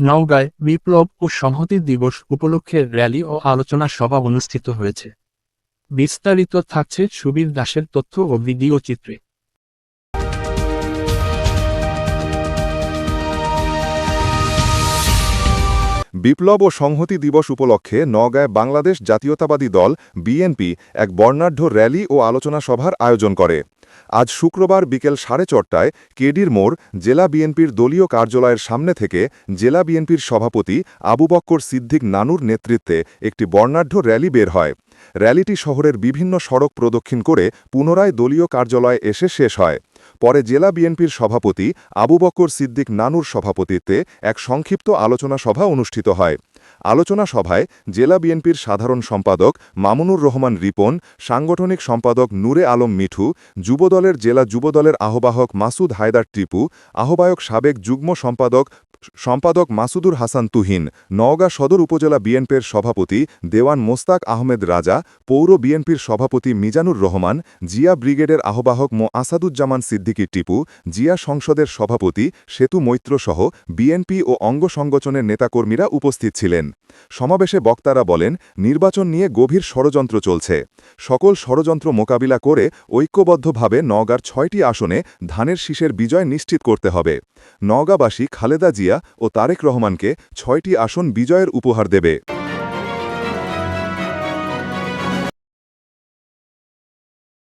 নওগাঁয় বিপ্লব ও সংহতি দিবস উপলক্ষে র্যালি ও আলোচনা সভা অনুষ্ঠিত হয়েছে। বিস্তারিত থাকছে সুবীর দাসের তথ্য ও ভিডিও চিত্রে। বিপ্লব ও সংহতি দিবস উপলক্ষে নওগাঁয় বাংলাদেশ জাতীয়তাবাদী দল, বিএনপি, এক বর্ণাঢ্য র্যালি ও আলোচনা সভার আয়োজন করে। আজ শুক্রবার বিকেল সাড়ে চারটায় কেডির মোড় জেলা বিএনপির দলীয় কার্যালয়ের সামনে থেকে জেলা বিএনপির সভাপতি আবু বক্কর সিদ্দিক নানুর নেতৃত্বে একটি বর্ণাঢ্য র্যালি বের হয়। র্যালিটি শহরের বিভিন্ন সড়ক প্রদক্ষিণ করে পুনরায় দলীয় কার্যালয়ে এসে শেষ হয়। পরে জেলা বিএনপির সভাপতি আবু বকর সিদ্দিক নানুর সভাপতিত্বে এক সংক্ষিপ্ত আলোচনা সভা অনুষ্ঠিত হয়। আলোচনা সভায় জেলা বিএনপির সাধারণ সম্পাদক মামুনুর রহমান রিপন, সাংগঠনিক সম্পাদক নূরে আলম মিঠু, যুবদলের জেলা যুবদলের আহ্বায়ক মাসুদ হায়দার টিপু, আহ্বায়ক সাবেক যুগ্ম সম্পাদক সম্পাদক মাসুদুর হাসান তুহিন, নওগাঁ সদর উপজেলা বিএনপির সভাপতি দেওয়ান মোস্তাক আহমেদ রাজা, পৌর বিএনপির সভাপতি মিজানুর রহমান, জিয়া ব্রিগেডের আহ্বায়ক মো আসাদুজ্জামান সিদ্দিকী টিপু, জিয়া সংসদের সভাপতি সেতু মৈত্রসহ বিএনপি ও অঙ্গ সংগঠনের নেতাকর্মীরা উপস্থিত ছিলেন। সমাবেশে বক্তারা বলেন, নির্বাচন নিয়ে গভীর ষড়যন্ত্র চলছে। সকল ষড়যন্ত্র মোকাবিলা করে ঐক্যবদ্ধভাবে নওগাঁর ছয়টি আসনে ধানের শীষের বিজয় নিশ্চিত করতে হবে। নওগাঁবাসী খালেদা জিয়া ও তারেক রহমানকে ছয়টি আসন বিজয়ের উপহার দেবে।